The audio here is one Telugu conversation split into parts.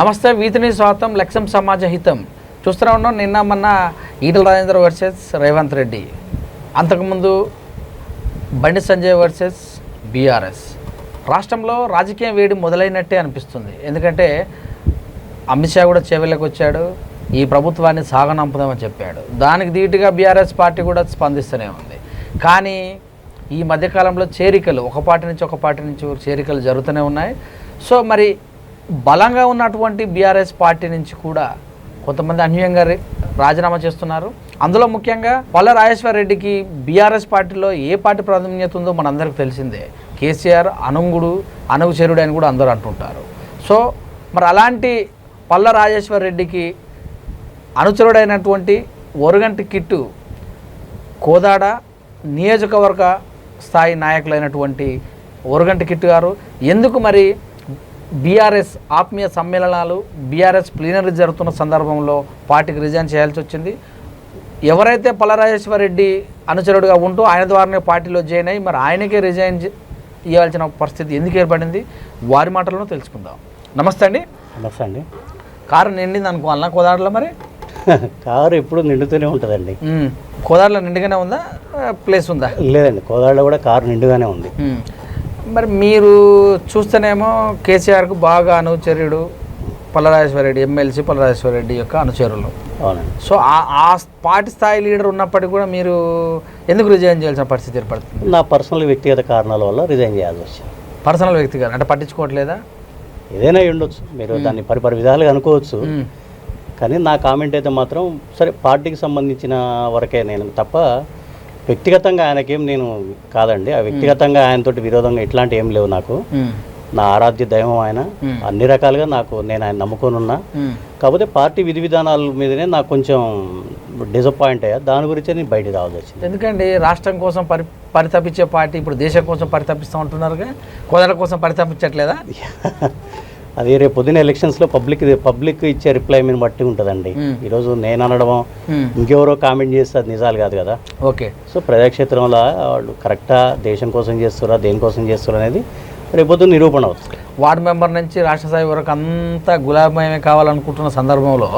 నమస్తే వీతిని స్వాతం లక్ష్యం సమాజ హితం. చూస్తూనే ఉన్నాం నిన్న మొన్న ఈటల రాజేంద్ర వర్సెస్ రేవంత్ రెడ్డి. అంతకుముందు బండి సంజయ్ వర్సెస్ బీఆర్ఎస్. రాష్ట్రంలో రాజకీయ వేడి మొదలైనట్టే అనిపిస్తుంది. ఎందుకంటే అమిత్ షా కూడా చెవిలోకి వచ్చాడు ఈ ప్రభుత్వాన్ని సాగనంపుదామని చెప్పాడు. దానికి ధీటుగా బీఆర్ఎస్ పార్టీ కూడా స్పందిస్తూనే ఉంది. కానీ ఈ మధ్యకాలంలో చేరికలు ఒక పార్టీ నుంచి ఒక పార్టీ నుంచి చేరికలు జరుగుతూనే ఉన్నాయి. సో మరి బలంగా ఉన్నటువంటి బీఆర్ఎస్ పార్టీ నుంచి కూడా కొంతమంది అన్యూయంగా రాజీనామా చేస్తున్నారు. అందులో ముఖ్యంగా పల్ల రాజేశ్వర రెడ్డికి బీఆర్ఎస్ పార్టీలో ఏ పార్టీ ప్రాధాన్యత ఉందో మనందరికీ తెలిసిందే. కేసీఆర్ అనుంగుడు అనుగుచరుడు అని కూడా అందరూ అంటుంటారు. సో మరి అలాంటి పల్ల రాజేశ్వర రెడ్డికి అనుచరుడైనటువంటి ఒరుగంటి కిట్టు కోదాడ నియోజకవర్గ స్థాయి నాయకులైనటువంటి ఒరుగంటి కిట్టు గారు ఎందుకు మరి బీఆర్ఎస్ ఆత్మీయ సమ్మేళనాలు బీఆర్ఎస్ ప్లీనరీ జరుగుతున్న సందర్భంలో పార్టీకి రిజైన్ చేయాల్సి వచ్చింది. ఎవరైతే రెడ్డి అనుచరుడుగా ఉంటూ ఆయన ద్వారానే పార్టీలో జాయిన్ అయ్యి మరి ఆయనకే రిజైన్ ఇవ్వాల్సిన పరిస్థితి ఎందుకు ఏర్పడింది? వారి మాటలను తెలుసుకుందాం. నమస్తే అండి. నమస్తే అండి. కారు నిండింది అనుకోవాలన్నా కోదాడలో మరి? కారు ఎప్పుడు నిండుతూనే ఉంటుందండి. కోదాడలో నిండుగానే ఉందా? ప్లేస్ ఉందా? లేదండి కోదాడలో కూడా కారు నిండుగానే ఉంది. మరి మీరు చూస్తేనేమో కేసీఆర్కు బాగా అనుచరుడు రెడ్డి ఎమ్మెల్సీ రెడ్డి యొక్క అనుచరులు. అవునండి. సో ఆ- ఆ పార్టీ స్థాయి లీడర్ ఉన్నప్పటికీ కూడా మీరు ఎందుకు రిజైన్ చేయాల్సిన పరిస్థితి ఏర్పడుతుంది? నా పర్సనల్ వ్యక్తిగత కారణాల వల్ల రిజైన్ చేయాల్సి వచ్చింది. పర్సనల్ వ్యక్తిగా అంటే పట్టించుకోవట్లేదా? ఏదైనా ఉండొచ్చు. మీరు దాన్ని పరిపరి విధాలుగా అనుకోవచ్చు. కానీ నా కామెంట్ అయితే మాత్రం సరే పార్టీకి సంబంధించిన వరకే నేను తప్ప వ్యక్తిగతంగా ఆయనకేం నేను కాదండి. ఆ వ్యక్తిగతంగా ఆయనతోటి విరోధంగా ఇట్లాంటి ఏం లేవు నాకు. నా ఆరాధ్య దైవం ఆయన. అన్ని రకాలుగా నాకు నేను ఆయన నమ్ముకొని ఉన్నా. కాకపోతే పార్టీ విధి విధానాల మీదనే నాకు కొంచెం డిసప్పాయింట్ అయ్యా. దాని గురించే నేను బయటికి రావాల్సి వచ్చింది. ఎందుకండి? రాష్ట్రం కోసం పరి పరితపించే పార్టీ ఇప్పుడు దేశం కోసం పరితపిస్తూ ఉంటున్నారుగా కోదాల కోసం పరితపించట్లేదా? అది రేపు పొద్దున ఎలక్షన్స్లో పబ్లిక్ పబ్లిక్ ఇచ్చే రిప్లై మీద బట్టి ఉంటుందండి మ్మ్. ఈరోజు నేను అనడం మ్మ్. ఇంకెవరో కామెంట్ చేస్తే అది నిజాలు కాదు కదా ఓకే సో ప్రజాక్షేత్రంలో వాళ్ళు కరెక్టా దేశం కోసం చేస్తారా దేనికోసం చేస్తారా అనేది రేపు పొద్దున్న నిరూపణ అవుతుంది వార్డు మెంబర్ నుంచి రాష్ట్ర స్థాయి వరకు అంతా గులాబీమయమే కావాలనుకుంటున్న సందర్భంలో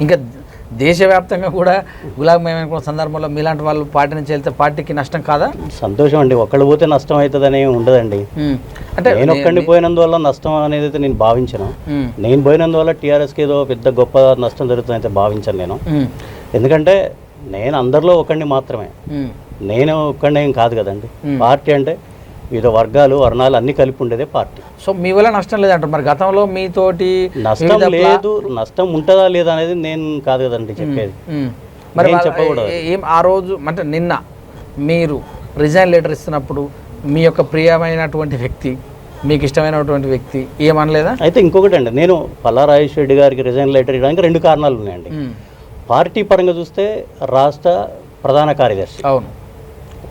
ఇంకా దేశవ్యాప్తంగా కూడా గులాబీమయం అనుకున్న సందర్భంలో మీలాంటి వాళ్ళు పార్టీ నుంచి వెళ్తే పార్టీకి నష్టం కాదా సంతోషం అండి ఒక్కళ్ళు పోతే నష్టం అవుతుందని ఉండదండి. అంటే నేను ఒక్కడిని పోయినందువల్ల నష్టం అనేది అయితే నేను భావించను. నేను పోయినందువల్ల టీఆర్ఎస్కి ఏదో పెద్ద గొప్ప నష్టం జరుగుతుంది అయితే భావించను నేను. ఎందుకంటే నేను అందరిలో ఒకడిని మాత్రమే. నేను ఒక్కడిని ఏం కాదు కదండి. పార్టీ అంటే వివిధ వర్గాలు వర్ణాలు అన్ని కలిపి ఉండేదే పార్టీ. సో మీ వల్ల నష్టం లేదంటారు. మరి గతంలో మీతోటి నష్టం లేదు నష్టం ఉంటుందా లేదా అనేది నేను కాదు కదండి చెప్పేది. మరి చెప్పకూడదు. ఏ- ఆ రోజు అంటే నిన్న మీరు రిజైన్ లెటర్ ఇస్తున్నప్పుడు మీ యొక్క ప్రియమైనటువంటి వ్యక్తి మీకు ఇష్టమైనటువంటి వ్యక్తి ఏమనలేదా? అయితే ఇంకొకటి అండి నేను పల్లా రాజేష్ రెడ్డి గారికి రిజైన్ లెటర్ ఇవ్వడానికి రెండు కారణాలు ఉన్నాయండి. పార్టీ పరంగా చూస్తే రాష్ట్ర ప్రధాన కార్యదర్శి. అవును.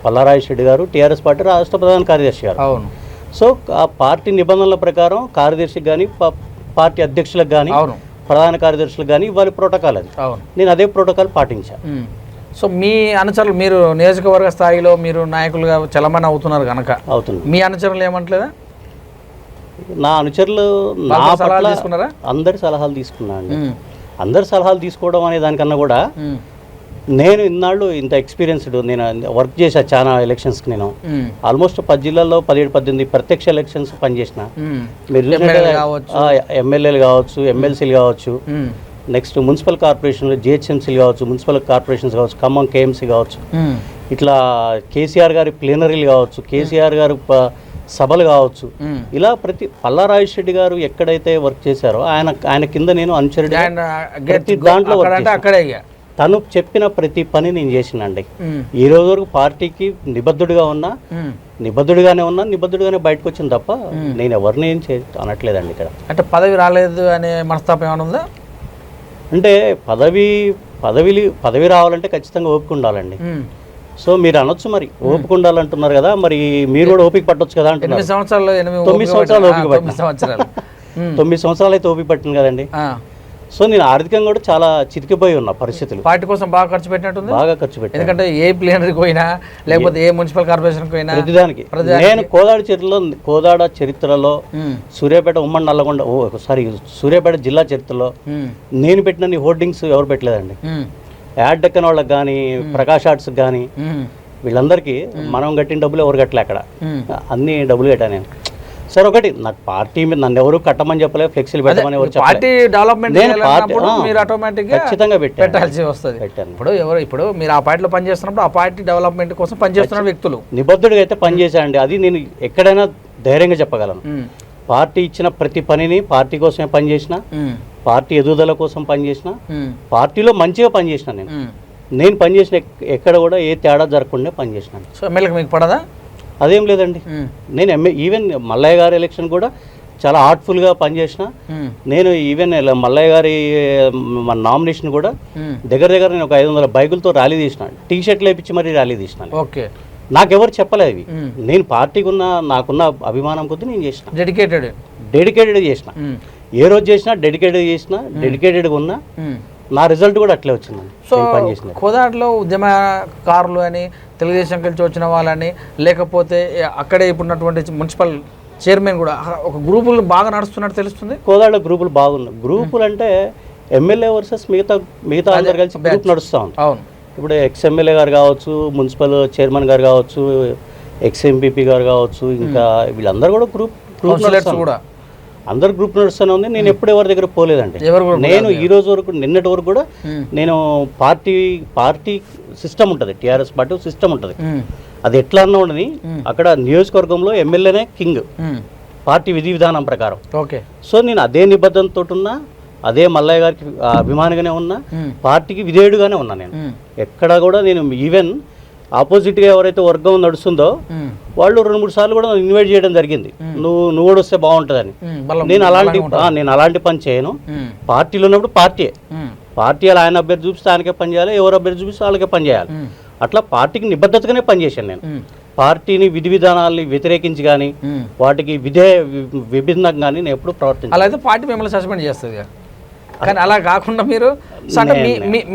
పల్లా రాజేష్ రెడ్డి గారు టీఆర్ఎస్ పార్టీ రాష్ట్ర ప్రధాన కార్యదర్శి గారు. అవును. సో ఆ పార్టీ నిబంధనల ప్రకారం కార్యదర్శికి కానీ పార్టీ అధ్యక్షులకు కానీ అవును. ప్రధాన కార్యదర్శులకు కానీ ఇవ్వాలి ప్రోటోకాల్ అది. అవును. నేను అదే ప్రోటోకాల్ పాటించాను. సో మీ అనుచరులు మీరు నియోజకవర్గ స్థాయిలో మీరు నాయకులుగా చలమని అవుతున్నారు కనుక అవుతుంది మీ అనుచరులు ఏమంటలేదా? నా అనుచరులు నా సలహాలు పట్ల తీసుకున్నారా? అందరి సలహాలు తీసుకున్నా అండి. అందరి సలహాలు తీసుకోవడం అనే దానికన్నా కూడా. నేను ఇన్నాళ్ళు ఇంత ఎక్స్పీరియన్స్డ్ నేను వర్క్ చేశా చాలా ఎలక్షన్స్కి నేను. ఆల్మోస్ట్ పది జిల్లాల్లో పదిహేడు పద్దెనిమిది ప్రత్యక్ష ఎలక్షన్స్ పనిచేసిన. మీరు ఎమ్మెల్యేలు కావచ్చు. ఎమ్మెల్సీలు కావచ్చు. నెక్స్ట్ మున్సిపల్ కార్పొరేషన్లు జిహెచ్ఎంసీలు కావచ్చు మున్సిపల్ కార్పొరేషన్స్ కావచ్చు ఖమ్మం కేఎంసీ కావచ్చు. ఇట్లా కేసీఆర్ గారి ప్లేనరీలు కావచ్చు కేసీఆర్ గారు సభలు కావచ్చు. ఇలా ప్రతి పల్లారాజేష్ రెడ్డి గారు ఎక్కడైతే వర్క్ చేశారో ఆయన ఆయన కింద నేను అనుచరుడు ప్రతి దాంట్లో అక్కడ తను చెప్పిన ప్రతి పని నేను చేసినండి. ఈ రోజు వరకు పార్టీకి నిబద్ధుడిగా ఉన్నా. నిబద్ధుడిగానే ఉన్నా నిబద్ధుడిగానే బయటకు వచ్చింది తప్ప నేను ఎవరిని ఏం చే అనట్లేదండి ఇక్కడ. అంటే పదవి రాలేదు అనే మనస్తాపం ఏమైనా ఉందా? అంటే పదవి పదవిలి పదవి రావాలంటే ఖచ్చితంగా ఓపిక ఉండాలండి. సో మీరు అనొచ్చు మరి. ఓపిక ఉండాలంటున్నారు కదా మరి మీరు కూడా ఓపిక పట్టొచ్చు కదా అంటున్నారు. సంవత్సరాలు తొమ్మిది ఓపిక సంవత్సరాలు పట్టిన- ఓపిక ఆ, తొమ్మిది సంవత్సరాలు. అయితే ఓపిక పట్టింది కదండి. సో నేను ఆర్థికంగా కూడా చాలా చితికిపోయి ఉన్న పరిస్థితులు. పార్టీ కోసం బాగా ఖర్చు పెట్టినట్టుంది? బాగా ఖర్చు పెట్టాను. ఎందుకంటే ఏ ప్లేనరీకి పోయినా లేకపోతే ఏ మున్సిపల్ కార్పొరేషన్కి పోయినా ప్రతిదానికి. నేను కోదాడ చరిత్రలో కోదాడ చరిత్రలో సూర్యాపేట ఉమ్మడి నల్లగొండ సారీ సూర్యాపేట జిల్లా చరిత్రలో నేను పెట్టిన హోర్డింగ్స్ ఎవరు పెట్టలేదండి. యాడ్ డెక్కన్ వాళ్ళకి కానీ ప్రకాష్ ఆర్ట్స్కి కానీ వీళ్ళందరికీ మనం కట్టిన డబ్బులు ఎవరు కట్టలే అక్కడ. అన్ని డబ్బులు కట్టాను నేను. సార్ ఒకటి నాకు పార్టీ మీద నన్ను ఎవరు కట్టమని చెప్పలే ఫ్లెక్సీలు పెట్టమని పార్టీ డెవలప్మెంట్ మీరు ఆటోమేటిక్గా ఖచ్చితంగా పెట్టాల్సి వస్తుంది. ఇప్పుడు ఎవరు ఇప్పుడు మీరు ఆ పార్టీలో పనిచేస్తున్నప్పుడు ఆ పార్టీ డెవలప్మెంట్ కోసం పనిచేస్తున్న వ్యక్తులు. నిబద్ధుడిగా అయితే పనిచేశానండి అది నేను ఎక్కడైనా ధైర్యంగా చెప్పగలను. పార్టీ ఇచ్చిన ప్రతి పనిని పార్టీ కోసమే పనిచేసిన పార్టీ ఎదుగుదల కోసం పనిచేసిన పార్టీలో మంచిగా పనిచేసిన నేను. నేను పనిచేసిన ఎక్- ఎక్కడ కూడా ఏ తేడా జరగకుండా పనిచేసినాను సో ఎమ్మెల్యేకి మీకు పడదా? అదేం లేదండి. నేను ఎంఏ ఈవెన్ మల్లయ్య గారి ఎలక్షన్ కూడా చాలా హార్ట్ఫుల్గా పనిచేసిన. నేను ఈవెన్ మల్లయ్య గారి మన నామినేషన్ కూడా. దగ్గర దగ్గర నేను ఒక ఐదు వందల బైకులతో ర్యాలీ తీసిన. టీ షర్ట్లు వేపించి మరీ ర్యాలీ తీసిన ఓకే. నాకెవరు చెప్పలేదు ఇవి. నేను పార్టీకి ఉన్న నాకున్న అభిమానం కొద్దీ నేను చేసిన. డెడికేటెడ్ డెడికేటెడ్ చేసిన. ఏ రోజు చేసినా డెడికేటెడ్ చేసిన డెడికేటెడ్గా ఉన్నా. నా రిజల్ట్ కూడా అట్లే వచ్చిందండి. సో కోదాడలో ఉద్యమకారులు అని తెలుగుదేశం కలిసి వచ్చిన వాళ్ళని లేకపోతే అక్కడే ఇప్పుడున్నటువంటి మున్సిపల్ చైర్మన్ కూడా ఒక గ్రూపులు బాగా నడుస్తున్నట్టు తెలుస్తుంది? కోదాడ గ్రూపులు బాగున్నాయి గ్రూపులు అంటే ఎమ్మెల్యే వర్సెస్ మిగతా మిగతా అందరు కలిసి గ్రూప్ నడుస్తూ ఉంది. అవును. ఇప్పుడు ఎక్స్ ఎమ్మెల్యే గారు కావచ్చు మున్సిపల్ చైర్మన్ గారు కావచ్చు ఎక్స్ ఎంపీపీ గారు కావచ్చు ఇంకా వీళ్ళందరూ కూడా గ్రూప్ గ్రూప్ కూడా. అందరు గ్రూప్ నడుస్తూనే ఉంది. నేను ఎప్పుడు ఎవరి దగ్గర పోలేదండి. నేను ఈ రోజు వరకు నిన్నటి వరకు కూడా ఉమ్, నేను పార్టీ పార్టీ సిస్టమ్ ఉంటుంది. టీఆర్ఎస్ పార్టీ సిస్టమ్ ఉంటుంది. ఉమ్, అది ఎట్లా అన్నా ఉండని అక్కడ నియోజకవర్గంలో ఎమ్మెల్యేనే కింగ్. పార్టీ విధి విధానం ప్రకారం. ఓకే. సో నేను అదే నిబద్ధనతో ఉన్నా అదే మల్లయ్య గారికి అభిమానిగానే ఉన్నా పార్టీకి విధేయుడుగానే ఉన్నా నేను. ఎక్కడ కూడా నేను ఈవెన్ ఆపోజిట్గా ఎవరైతే వర్గం నడుస్తుందో వాళ్ళు రెండు మూడు సార్లు కూడా ఇన్వైట్ చేయడం జరిగింది. నువ్వు నువ్వు కూడా వస్తే బాగుంటుందని. నేను అలాంటి నేను అలాంటి పని చేయను. పార్టీలో ఉన్నప్పుడు పార్టీయే. ఉమ్, పార్టీ అలా ఆయన అభ్యర్థి చూపిస్తే ఆయనకే పని చేయాలి ఎవరు అభ్యర్థి చూపిస్తే వాళ్ళకే పని చేయాలి. అట్లా పార్టీకి నిబద్ధతగానే పనిచేశాను నేను. పార్టీని విధి విధానాలని వ్యతిరేకించి కానీ. వాటికి విధే విభిన్నంగా కానీ నేను ఎప్పుడు ప్రవర్తించాను. అలా అయితే పార్టీ మిమ్మల్ని సస్పెండ్ చేస్తుంది. కానీ అలా కాకుండా మీరు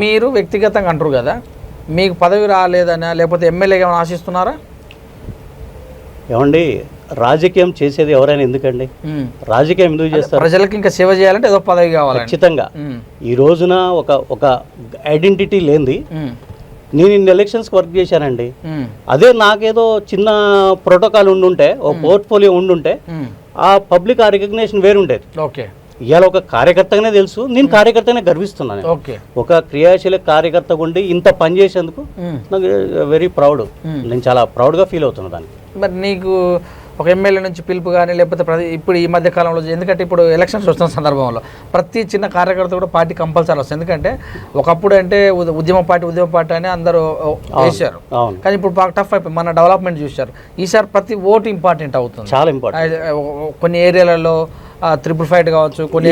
మీరు వ్యక్తిగతంగా అంటారు కదా మీకు పదవి రాలేదనా లేకపోతే ఎమ్మెల్యేగా ఏమైనా ఆశిస్తున్నారా? ఏమండి రాజకీయం చేసేది ఎవరైనా ఎందుకండి. రాజకీయం ఎందుకు చేస్తారు? ప్రజలకి ఇంకా సేవ చేయాలంటే ఏదో పదవి కావాలండి. ఖచ్చితంగా. ఈ రోజున ఒక ఒక ఐడెంటిటీ లేనిది నేను ఇన్ని ఎలక్షన్స్కి వర్క్ చేశానండి. అదే నాకేదో చిన్న ప్రోటోకాల్ ఉండుంటే ఓ పోర్ట్ఫోలియో ఉండుంటే. ఆ పబ్లిక్ ఆ రికగ్నేషన్ వేరుండేది. ఓకే. ఇవాళ ఒక కార్యకర్తగానే తెలుసు. నేను కార్యకర్తనే గర్విస్తున్నాను ఓకే. ఒక క్రియాశీల కార్యకర్త ఉండి ఇంత పని చేసేందుకు. నాకు వెరీ ప్రౌడ్ నేను చాలా ప్రౌడ్గా ఫీల్ అవుతున్నా దానికి. మరి నీకు ఒక ఎమ్మెల్యే నుంచి పిలుపు కానీ లేకపోతే ప్రతి ఇప్పుడు ఈ మధ్య కాలంలో ఎందుకంటే ఇప్పుడు ఎలక్షన్స్ వస్తున్న సందర్భంలో ప్రతి చిన్న కార్యకర్త కూడా పార్టీ కంపల్సరీ వస్తుంది. ఎందుకంటే ఒకప్పుడు అంటే ఉద- ఉద్యమ పార్టీ ఉద్యమ పార్టీ అని అందరూ వేశారు. కానీ ఇప్పుడు బాగా టఫ్ అయిపోయింది. మన డెవలప్మెంట్ చూశారు. ఈసారి ప్రతి ఓటు ఇంపార్టెంట్ అవుతుంది. చాలా ఇంపార్టెంట్ కొన్ని ఏరియాలలో త్రిపుల్ ఫైట్ కావచ్చు కొన్ని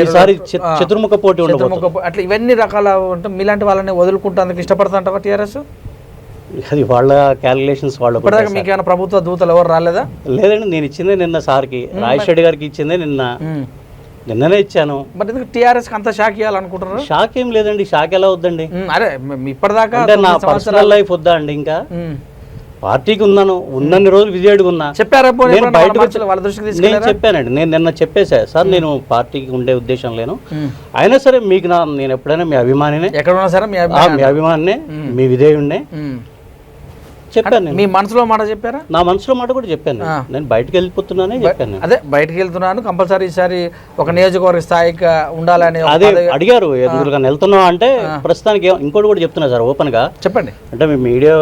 చతుర్ముఖ పోటీ చతుర్ముఖ అట్లా ఇవన్నీ రకాల ఉంటే మీలాంటి వాళ్ళని వదులుకుంటానికి ఇష్టపడుతుంటావా టీఆర్ఎస్? అది వాళ్ళ క్యాలిక్యులేషన్స్ ఇప్పటిదాకా మీకు ఏమైనా ప్రభుత్వ దూతలు ఎవరు రాలేదా? లేదండి నేను ఇచ్చిందే నిన్న సార్కి. రాజేష్ రెడ్డి గారికి ఇచ్చిందే నిన్న. నిన్ననే ఇచ్చాను. మరి ఎందుకు టీఆర్ఎస్కి అంత షాక్ ఇవ్వాలనుకుంటున్నారు షాక్ ఏం లేదండి షాక్ ఎలా వద్దండి? అరే ఇప్పటిదాకా నా పర్సనల్ లైఫ్ వద్దా అండి ఇంకా. పార్టీకి ఉన్నాను ఉన్నన్ని రోజులు విజయుడిగా ఉన్నా చెప్పారా నేను బయటకు నేను చెప్పానండి. నేను నిన్న చెప్పేశా సార్ నేను పార్టీకి ఉండే ఉద్దేశం లేను. అయినా సరే మీకు నా నేను ఎప్పుడైనా మీ అభిమానినే ఎక్కడ ఉన్నా సరే మీ అభిమానినే. మీ విధేయుడినే. చెప్పాను నేను. మీ మనసులో మాట చెప్పారా? నా మనసులో మాట కూడా చెప్పాను నేను. బయటకు వెళ్ళిపోతున్నానే చెప్పాను అదే బయటికి వెళ్తున్నాను కంపల్సరీ ఈసారి ఒక నియోజకవర్గ స్థాయికి ఉండాలని అదే అడిగారు ఎందుకు వెళ్తున్నావు? అంటే ప్రస్తుతానికి ఇంకోటి కూడా చెప్తున్నా సార్ ఓపెన్గా చెప్పండి. అంటే మీ మీడియా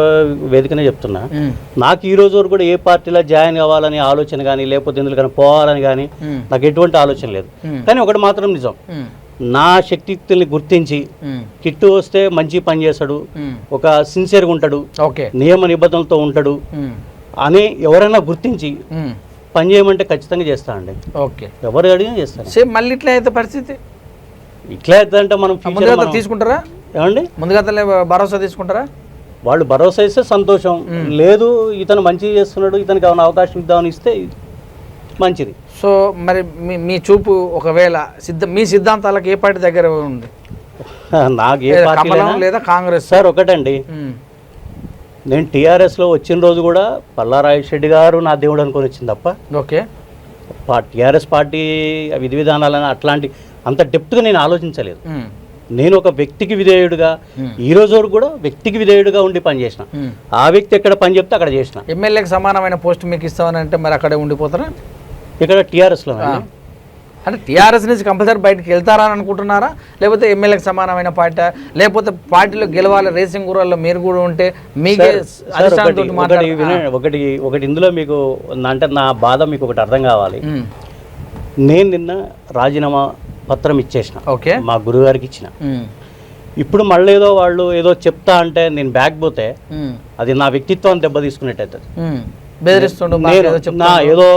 వేదికనే చెప్తున్నా. నాకు ఈ రోజు వరకు కూడా ఏ పార్టీలో జాయిన్ కావాలని ఆలోచన కానీ లేకపోతే ఎందుకని పోవాలని కానీ. నాకు ఎటువంటి ఆలోచన లేదు. కానీ ఒకటి మాత్రం నిజం. నా శక్తిని గుర్తించి. కిట్టు వస్తే మంచి పని చేస్తాడు. ఒక సిన్సియర్గా ఉంటాడు. ఓకే. నియమ నిబంధనలతో ఉంటాడు. అని ఎవరైనా గుర్తించి. పని చేయమంటే ఖచ్చితంగా చేస్తానండి. ఓకే. ఎవరు అడిగినా చేస్తాను. సేమ్ మళ్ళీ ఇట్లా అయితే పరిస్థితి? ఇట్లా అయితే మనం ముందుగా తీసుకుంటారా? ఏమండి? ముందుగా భరోసా తీసుకుంటారా? వాళ్ళు భరోసా ఇస్తే సంతోషం. లేదు ఇతను మంచిగా చేస్తున్నాడు ఇతనికి ఏమైనా అవకాశం ఇద్దామని ఇస్తే మంచిది. సో మరి మీ మీ చూపు ఒకవేళ సిద్ధ మీ సిద్ధాంతాలకు ఏ పార్టీ దగ్గర ఉంది? నాకు ఏ పార్టీ లేదా కాంగ్రెస్? సార్ ఒకటండి. నేను టీఆర్ఎస్లో వచ్చిన రోజు కూడా పల్లారాజు రెడ్డి గారు నా దేవుడు అనుకొని వచ్చింది తప్ప. ఓకే. టీఆర్ఎస్ పార్టీ విధి విధానాలని అట్లాంటి అంత డెప్త్గా నేను ఆలోచించలేదు. నేను ఒక వ్యక్తికి విధేయుడుగా. ఈ రోజు వరకు కూడా వ్యక్తికి విధేయుడుగా ఉండి పనిచేసిన. ఆ వ్యక్తి ఎక్కడ పని చెప్తే అక్కడ చేసిన. ఎమ్మెల్యేకి సమానమైన పోస్ట్ మీకు ఇస్తామని అంటే మరి అక్కడే ఉండిపోతారా? ఇక్కడ టీఆర్ఎస్లో అంటే టీఆర్ఎస్ నుంచి కంపల్సరీ బయటకు వెళ్తారా అని అనుకుంటున్నారా? లేకపోతే ఎమ్మెల్యేకి సమానమైన పార్టీ లేకపోతే పార్టీలో గెలవాలి రేసింగ్ గుర్రాల్లో మీరు కూడా ఉంటే మీకే ఒకటి ఒకటి ఒకటి ఇందులో మీకు అంటే నా బాధ మీకు ఒకటి అర్థం కావాలి. నేను నిన్న రాజీనామా పత్రం ఇచ్చేసిన. ఓకే. మా గురుగారికి ఇచ్చిన. ఇప్పుడు మళ్ళీ ఏదో వాళ్ళు ఏదో చెప్తా అంటే నేను బ్యాక్ పోతే అది నా వ్యక్తిత్వాన్ని దెబ్బ తీసుకున్నట్టు అవుతుంది. బెదిరిస్తుండు ఏదో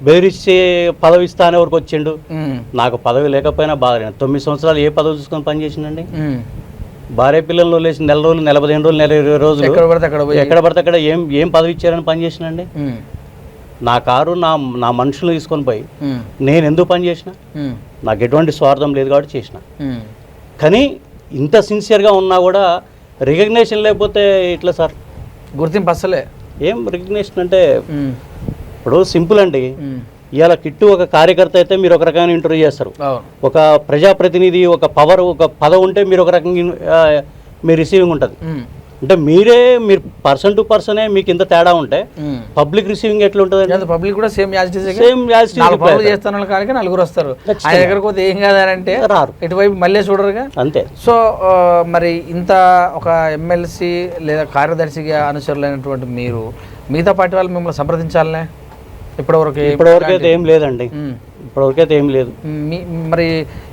బెదిరించి పదవి ఇస్తానే వరకు వచ్చిండు. నాకు పదవి లేకపోయినా బాధ. తొమ్మిది సంవత్సరాలు ఏ పదవి చూసుకొని పని చేసిండండి? ఉమ్. భార్య పిల్లలు లేచి నెల రోజులు నెల పదిహేను రోజులు నెల ఇరవై రోజులు ఎక్కడ పడితే అక్కడ పోయి ఎక్కడ పడితే అక్కడ ఏం ఏం పదవి ఇచ్చారని పని చేసినండి ఉమ్, నా కారు నా నా మనుషులు తీసుకొని పోయి నేను ఎందుకు పని చేసిన? ఉమ్, నాకు ఎటువంటి స్వార్థం లేదు కాబట్టి చేసిన. కానీ ఇంత సిన్సియర్గా ఉన్నా కూడా రికగ్నేషన్ లేకపోతే ఇట్లా సార్? గుర్తింపు అసలే ఏం రికగ్నేషన్ అంటే ఇప్పుడు సింపుల్ అండి. ఇవాళ కిట్టు ఒక కార్యకర్త అయితే మీరు ఒక రకమైన ఇంటర్వ్యూ చేస్తారు. ఒక ప్రజాప్రతినిధి ఒక పవర్ ఒక పదవి ఉంటే మీరు ఒక రకంగా మీ రిసీవింగ్ ఉంటుంది. అంటే మీరే మీరు పర్సన్ టు పర్సనే మీకు ఇంత తేడా ఉంటే. పబ్లిక్ రిసీవింగ్ ఎట్లా ఉంటుంది పబ్లిక్ కూడా సేమ్ యాజ్ సేమ్ వాళ్ళ కాడికి నలుగురు వస్తారు. ఖచ్చితంగా. ఆయన దగ్గరకు పోతే ఏం కాదని అంటే రారు. ఇటువైపు మళ్ళీ చూడరుగా? అంతే. సో మరి ఇంత ఒక ఎమ్మెల్సీ లేదా కార్యదర్శిగా అనుచరులైనటువంటి మీరు మిగతా పార్టీ వాళ్ళు మిమ్మల్ని సంప్రదించాలనే? ఇప్పటివరకు ఇప్పటివరకైతే ఏం లేదండి. ఇప్పటివరకైతే ఏం లేదు. మరి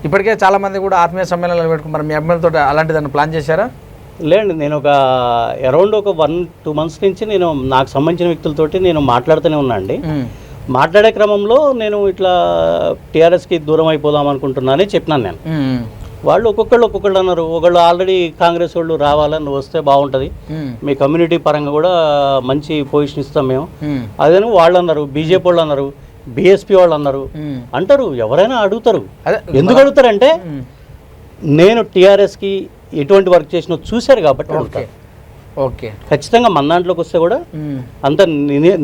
ఇప్పటికే చాలా మంది కూడా ఆత్మీయ సమ్మేళనాలు పెట్టుకుని మరి మీ అమ్మాయిలతో అలాంటిదాన్ని ప్లాన్ చేశారా? లేండి నేను ఒక అరౌండ్ ఒక వన్ టూ మంత్స్ నుంచి నేను నాకు సంబంధించిన వ్యక్తులతోటి నేను మాట్లాడుతూనే ఉన్నా అండి. మాట్లాడే క్రమంలో నేను ఇట్లా టీఆర్ఎస్కి దూరం అయిపోదాం అనుకుంటున్నానని చెప్పినాను నేను. వాళ్ళు ఒక్కొక్కళ్ళు ఒక్కొక్కళ్ళు అన్నారు ఒకళ్ళు ఆల్రెడీ కాంగ్రెస్ వాళ్ళు రావాలని వస్తే బాగుంటుంది. మీ కమ్యూనిటీ పరంగా కూడా మంచి పొజిషన్ ఇస్తాం మేము. అదేను వాళ్ళు అన్నారు బీజేపీ వాళ్ళు అన్నారు బీఎస్పీ వాళ్ళు అన్నారు. అంటారు ఎవరైనా అడుగుతారు అదే ఎందుకు అడుగుతారంటే. నేను టీఆర్ఎస్కి ఎటువంటి వర్క్ చేసినా చూశారు కాబట్టి ఓకే అడుగుతారు ఓకే ఖచ్చితంగా మన దాంట్లోకి వస్తే కూడా. అంత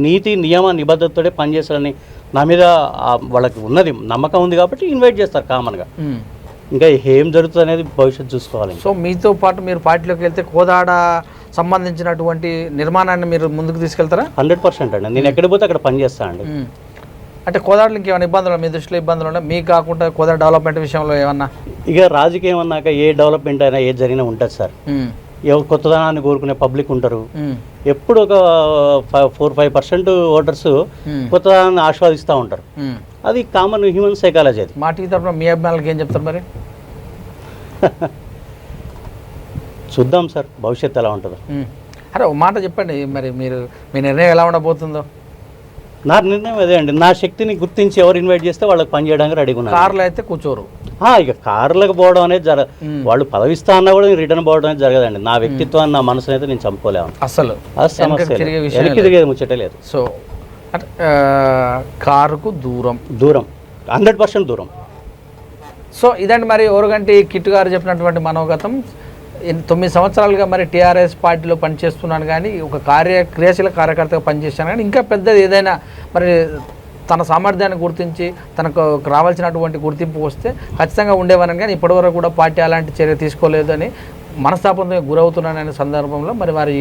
నీతి నియమ నిబద్ధతతోనే పనిచేస్తారని నా మీద వాళ్ళకి ఉన్నది నమ్మకం ఉంది కాబట్టి ఇన్వైట్ చేస్తారు కామన్గా. ఇంకా ఏం జరుగుతుంది అనేది భవిష్యత్తు చూసుకోవాలి సో మీతో పాటు మీరు పార్టీలోకి వెళ్తే కోదాడ సంబంధించినటువంటి నిర్మాణాన్ని మీరు ముందుకు తీసుకెళ్తారా? హండ్రెడ్ పర్సెంట్ అండి. నేను ఎక్కడ పోతే అక్కడ పని చేస్తాను అండి. అంటే కోదాడలో ఇంకేమైనా ఇబ్బందులు మీ దృష్టిలో ఇబ్బందులు ఉన్నాయి? మీకు కాకుండా కోదాడ డెవలప్మెంట్ విషయంలో ఏమన్నా? ఇక రాజకీయం అన్నాక ఏ డెవలప్మెంట్ అయినా ఏ జరిగినా ఉంటుంది సార్. కొత్తదనాన్ని కోరుకునే పబ్లిక్ ఉంటారు. ఎప్పుడు ఒక ఫోర్ ఫైవ్ పర్సెంట్ ఓటర్స్. కొత్తదనాన్ని ఆస్వాదిస్తూ ఉంటారు. అది కామన్ హ్యూమన్ సైకాలజీ అది మా టీవీ తరఫున మీ అభిమానులకి ఏం చెప్తారు మరి చూద్దాం సార్ భవిష్యత్తు ఎలా ఉంటుందో. అరే ఒక మాట చెప్పండి మరి మీరు మీ నిర్ణయం ఎలా ఉండబోతుందో నా నిర్ణయం అదే అండి నా శక్తిని గుర్తించి ఎవరు ఇన్వైట్ చేస్తే వాళ్ళకి పని చేయడానికి రెడీగా ఉన్నాను కార్లో అయితే కూర్చోరు ఇక కార్లకు పోవడం అనేది జర. వాళ్ళు పదవిస్తా అన్నా కూడా రిటర్న్ పోవడం అనేది జరగదండి. నా వ్యక్తిత్వాన్ని నా మనసుని అయితే నేను చంపుకోలేము అసలు సమస్య తిరిగేది ముచ్చటే లేదు. సో కారుకు దూరం. దూరం. హండ్రెడ్ పర్సెంట్ దూరం. సో ఇదండి మరి ఓరుగంటి కిట్టు గారు చెప్పినటువంటి మనోగతం. తొమ్మిది సంవత్సరాలుగా మరి టీఆర్ఎస్ పార్టీలో పనిచేస్తున్నాను కానీ ఒక కార్య క్రియాశీల కార్యకర్తగా పనిచేశాను కానీ ఇంకా పెద్దది ఏదైనా మరి తన సామర్థ్యాన్ని గుర్తించి తనకు రావాల్సినటువంటి గుర్తింపు వస్తే ఖచ్చితంగా ఉండేవారని కానీ ఇప్పటివరకు కూడా పార్టీ అలాంటి చర్య తీసుకోలేదని మనస్తాపంతో గురవుతున్నాననే సందర్భంలో మరి వారి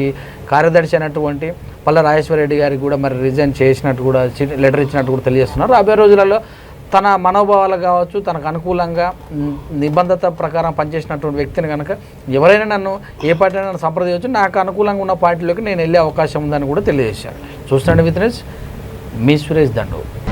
కార్యదర్శి అయినటువంటి పల్ల రాజేశ్వరరెడ్డి గారికి కూడా మరి రిజైన్ చేసినట్టు కూడా చి- లెటర్ ఇచ్చినట్టు కూడా తెలియజేస్తున్నారు. రాబోయే రోజులలో తన మనోభావాలు కావచ్చు తనకు అనుకూలంగా నిబంధత ప్రకారం పనిచేసినటువంటి వ్యక్తిని కనుక ఎవరైనా నన్ను ఏ పార్టీ నన్ను సంప్రదించవచ్చు. నాకు అనుకూలంగా ఉన్న పార్టీలోకి నేను వెళ్ళే అవకాశం ఉందని కూడా తెలియజేశారు. చూస్తున్నాను విత్నెస్ misplace the note.